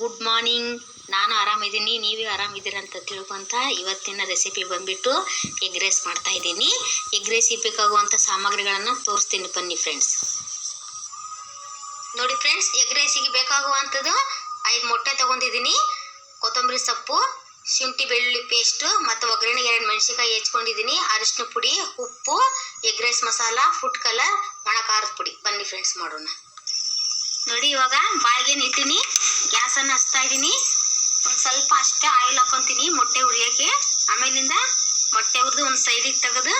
Good morning. ನಾನು ಆರಾಮಿದ್ದೀನಿ, ನೀವೇ ಆರಾಮಿದ್ದೀರ ಅಂತ ತಿಳ್ಕೊಂತ ಇವತ್ತಿನ ರೆಸಿಪಿ ಬಂದ್ಬಿಟ್ಟು ಎಗ್ ರೈಸ್ ಮಾಡ್ತಾ ಇದ್ದೀನಿ. ಎಗ್ ರೈಸಿಗೆ ಬೇಕಾಗುವಂಥ ಸಾಮಗ್ರಿಗಳನ್ನು ತೋರಿಸ್ತೀನಿ ಬನ್ನಿ ಫ್ರೆಂಡ್ಸ್ ನೋಡಿ ಫ್ರೆಂಡ್ಸ್ ಎಗ್ ರೈಸಿಗೆ ಬೇಕಾಗುವಂಥದ್ದು ಐದು ಮೊಟ್ಟೆ ತೊಗೊಂಡಿದ್ದೀನಿ. ಕೊತ್ತಂಬರಿ ಸೊಪ್ಪು, ಶುಂಠಿ ಬೆಳ್ಳುಳ್ಳಿ ಪೇಸ್ಟು ಮತ್ತು ಒಗ್ಗರಣೆಗೆ ಎರಡು ಮೆಣಸಿನ್ಕಾಯಿ ಹೆಚ್ಕೊಂಡಿದ್ದೀನಿ. ಅರಿಶಿನ ಪುಡಿ, ಉಪ್ಪು egg rice masala food colour ಒಣ ಖಾರದ ಪುಡಿ. ಬನ್ನಿ ಫ್ರೆಂಡ್ಸ್ ಮಾಡೋಣ. ನೋಡಿ ಇವಾಗ ಬಾಯಿಗೆ ಇಟ್ಟಿನಿ ಗ್ಯಾಸನ್ನು ಹಚ್ತಾ ಇದ್ದೀನಿ ಒಂದು ಸ್ವಲ್ಪ ಅಷ್ಟೇ ಆಯಿಲ್ ಹಾಕೊತೀನಿ, ಮೊಟ್ಟೆ ಹುರಿಯೋಕ್ಕೆ. ಆಮೇಲಿಂದ ಮೊಟ್ಟೆ ಹುರಿದು ಒಂದು ಸೈಡಿಗೆ ತೆಗೆದು,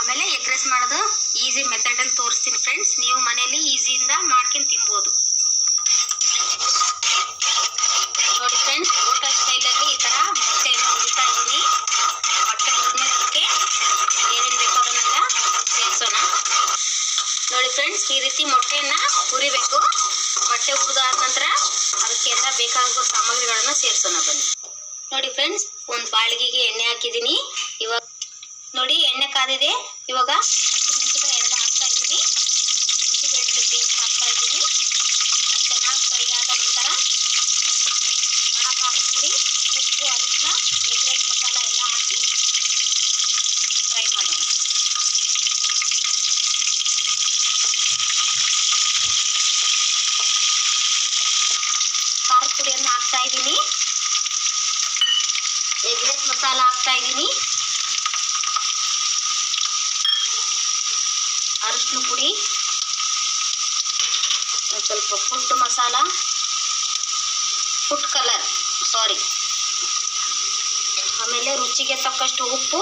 ಆಮೇಲೆ ಎಗ್ ರೈಸ್ ಮಾಡೋದು ಈಸಿ ಮೆಥಡಲ್ಲಿ ತೋರಿಸ್ತೀನಿ ಫ್ರೆಂಡ್ಸ್ ನೀವು ಮನೇಲಿ ಈಸಿಯಿಂದ ಮಾಡ್ಕೊಂಡು ಈ ರೀತಿ ಮೊಟ್ಟೆಯನ್ನ ಹುರಿಬೇಕು. ಮೊಟ್ಟೆ ಹುರಿದಾದ ನಂತರ ಅದಕ್ಕೆಲ್ಲ ಬೇಕಾಗುವ ಸಾಮಗ್ರಿಗಳನ್ನು ಸೇರಿಸೋಣ ಬನ್ನಿ. ನೋಡಿ ಫ್ರೆಂಡ್ಸ್ ಒಂದು ಬಾಳಿಗೆಗೆ ಎಣ್ಣೆ ಹಾಕಿದ್ದೀನಿ. ಇವಾಗ ನೋಡಿ ಎಣ್ಣೆ ಕಾದಿದೆ. ಇವಾಗ ಹಸಿಮೆಣಸಿನಕಾಯಿ ಎರಡು ಹಾಕ್ತಾ ಇದ್ದೀನಿ. ಶುಂಠಿ ಬೆಳ್ಳುಳ್ಳಿ ಪೇಸ್ಟ್ ಹಾಕ್ತಾ ಇದ್ದೀನಿ. ಚೆನ್ನಾಗಿ ಫ್ರೈ ಆದ ನಂತರ ಒಣ ಪುಡಿ ಉಪ್ಪು ಅರಿಶಿನ ಎಗ್ ರೈಸ್ ಮಸಾಲ ಎಲ್ಲ ಹಾಕಿ ಫ್ರೈ ಮಾಡೋಣ. ಖಾರದ ಪುಡಿಯನ್ನು ಹಾಕ್ತಾ ಇದ್ದೀನಿ. ಎಗ್ ರೈಸ್ ಮಸಾಲ ಹಾಕ್ತಾ ಇದ್ದೀನಿ. ಅರಿಶಿನ ಪುಡಿ. ಒಂದು ಸ್ವಲ್ಪ food masala. Food colour, sorry. ಆಮೇಲೆ ರುಚಿಗೆ ತಕ್ಕಷ್ಟು ಉಪ್ಪು.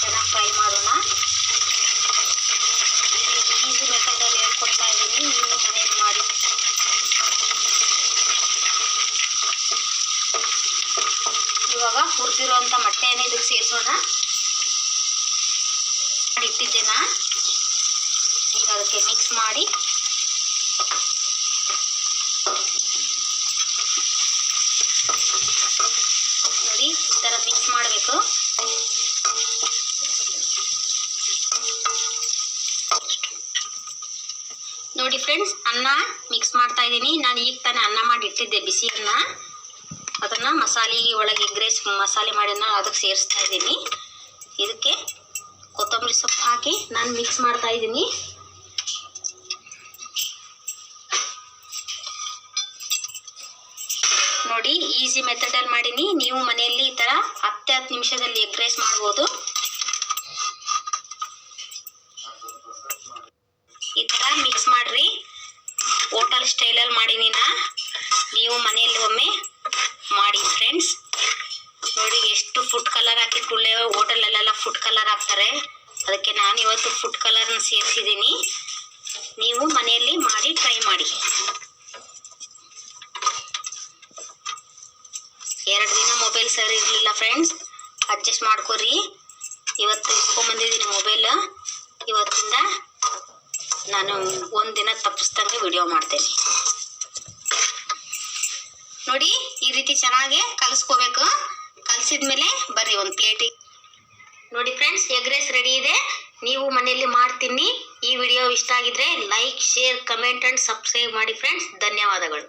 ಚೆನ್ನಾಗಿ ಫ್ರೈ ಮಾಡೋಣ ಇವಾಗ ಹುರಿದಿರುವಂಥ ಮೊಟ್ಟೆಯನ್ನು ಇದಕ್ಕೆ ಸೇರಿಸೋಣ. ಇಟ್ಟಿದ್ದೇನ? ಈಗ ಅದಕ್ಕೆ ಮಿಕ್ಸ್ ಮಾಡಿ. ನೋಡಿ, ಈ ಥರ ಮಿಕ್ಸ್ ಮಾಡಬೇಕು. ನೋಡಿ ಫ್ರೆಂಡ್ಸ್ ಅನ್ನ ಮಿಕ್ಸ್ ಮಾಡ್ತಾ ಇದ್ದೀನಿ. ನಾನು ಈಗ ತಾನೇ ಅನ್ನ ಮಾಡಿ ಇಟ್ಟಿದ್ದೆ, ಬಿಸಿ ಅನ್ನ. ಅದನ್ನ ಮಸಾಲೆ ಒಳಗೆ ಎಗ್ ರೈಸ್ ಮಸಾಲೆ ಮಾಡಿ ಅದಕ್ಕೆ ಸೇರಿಸ್ತಾ ಇದ್ದೀನಿ. ಇದಕ್ಕೆ ಕೊತ್ತಂಬರಿ ಸೊಪ್ಪು ಹಾಕಿ ನಾನು ಮಿಕ್ಸ್ ಮಾಡ್ತಾ ಇದ್ದೀನಿ. ನೋಡಿ ಈಸಿ ಮೆಥಡಲ್ಲಿ ಮಾಡೀನಿ. ನೀವು ಮನೆಯಲ್ಲಿ ಈ ಥರ ಹತ್ತು ಹತ್ತು ನಿಮಿಷದಲ್ಲಿ ಎಗ್ ರೈಸ್ ಮಾಡ್ಬೋದು. ಈ ಥರ ಮಿಕ್ಸ್ ಮಾಡ್ರಿ. ಹೋಟೆಲ್ ಸ್ಟೈಲಲ್ಲಿ ಮಾಡೀನಿ ನಾ. ನೀವು ಮನೆಯಲ್ಲಿ ಒಮ್ಮೆ ಮಾಡಿ ಫ್ರೆಂಡ್ಸ್ ನೋಡಿ ಎಷ್ಟು ಫುಡ್ ಕಲರ್ ಹಾಕಿ ಕುಳ್ಳೆ ಹೋಟೆಲಲ್ಲೆಲ್ಲ ಫುಡ್ ಕಲರ್ ಹಾಕ್ತಾರೆ. ಅದಕ್ಕೆ ನಾನು ಇವತ್ತು ಫುಡ್ ಕಲರ್ನ ಸೇರಿಸಿದ್ದೀನಿ ನೀವು ಮನೆಯಲ್ಲಿ ಮಾಡಿ ಟ್ರೈ ಮಾಡಿ. ಎರಡು ದಿನ ಮೊಬೈಲ್ ಸರಿ ಇರಲಿಲ್ಲ ಫ್ರೆಂಡ್ಸ್ ಅಡ್ಜಸ್ಟ್ ಮಾಡ್ಕೊರಿ. ಇವತ್ತು ಇಸ್ಕೊಂಬಂದಿದ್ದೀನಿ ಮೊಬೈಲ್ ಇವತ್ತಿಂದ ನಾನು ಒಂದು ದಿನ ತಪ್ಪಿಸ್ದಂಗೆ ವಿಡಿಯೋ ಮಾಡ್ತೇನೆ. ನೋಡಿ ಈ ರೀತಿ ಚೆನ್ನಾಗಿ ಕಲಿಸ್ಕೋಬೇಕು. ಕಲಿಸಿದ್ಮೇಲೆ ಬರ್ರಿ ಒಂದು ಪ್ಲೇಟಿಗೆ ನೋಡಿ ಫ್ರೆಂಡ್ಸ್ ಎಗ್ ರೈಸ್ ರೆಡಿ ಇದೆ. ನೀವು ಮನೆಯಲ್ಲಿ ಮಾಡ್ತೀನಿ. ಈ ವಿಡಿಯೋ ಇಷ್ಟ ಆಗಿದ್ರೆ like share comment and subscribe ಮಾಡಿ ಫ್ರೆಂಡ್ಸ್ ಧನ್ಯವಾದಗಳು.